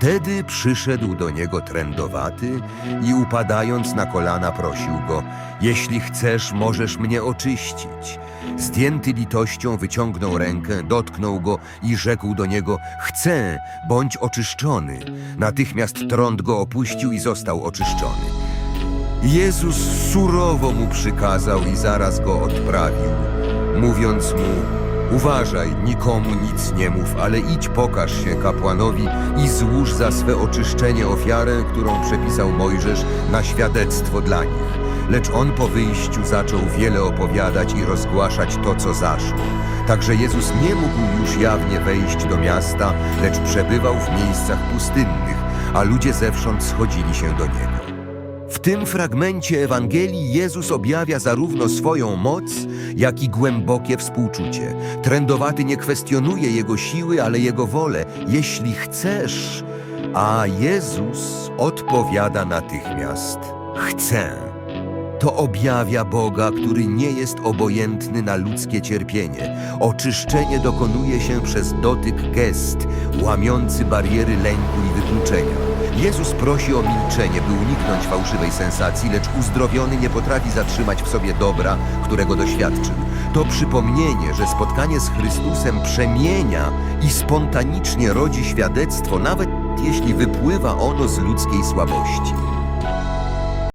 Wtedy przyszedł do niego trędowaty i upadając na kolana prosił go: Jeśli chcesz, możesz mnie oczyścić. Zdjęty litością wyciągnął rękę, dotknął go i rzekł do niego: Chcę, bądź oczyszczony. Natychmiast trąd go opuścił i został oczyszczony. Jezus surowo mu przykazał i zaraz go odprawił, mówiąc mu: Uważaj, nikomu nic nie mów, ale idź pokaż się kapłanowi i złóż za swe oczyszczenie ofiarę, którą przepisał Mojżesz na świadectwo dla nich. Lecz on po wyjściu zaczął wiele opowiadać i rozgłaszać to, co zaszło. Także Jezus nie mógł już jawnie wejść do miasta, lecz przebywał w miejscach pustynnych, a ludzie zewsząd schodzili się do niego. W tym fragmencie Ewangelii Jezus objawia zarówno swoją moc, jak i głębokie współczucie. Trędowaty nie kwestionuje jego siły, ale jego wolę. Jeśli chcesz, a Jezus odpowiada natychmiast: Chcę. To objawia Boga, który nie jest obojętny na ludzkie cierpienie. Oczyszczenie dokonuje się przez dotyk gest, łamiący bariery lęku i wykluczenia. Jezus prosi o milczenie, by uniknąć fałszywej sensacji, lecz uzdrowiony nie potrafi zatrzymać w sobie dobra, którego doświadczył. To przypomnienie, że spotkanie z Chrystusem przemienia i spontanicznie rodzi świadectwo, nawet jeśli wypływa ono z ludzkiej słabości.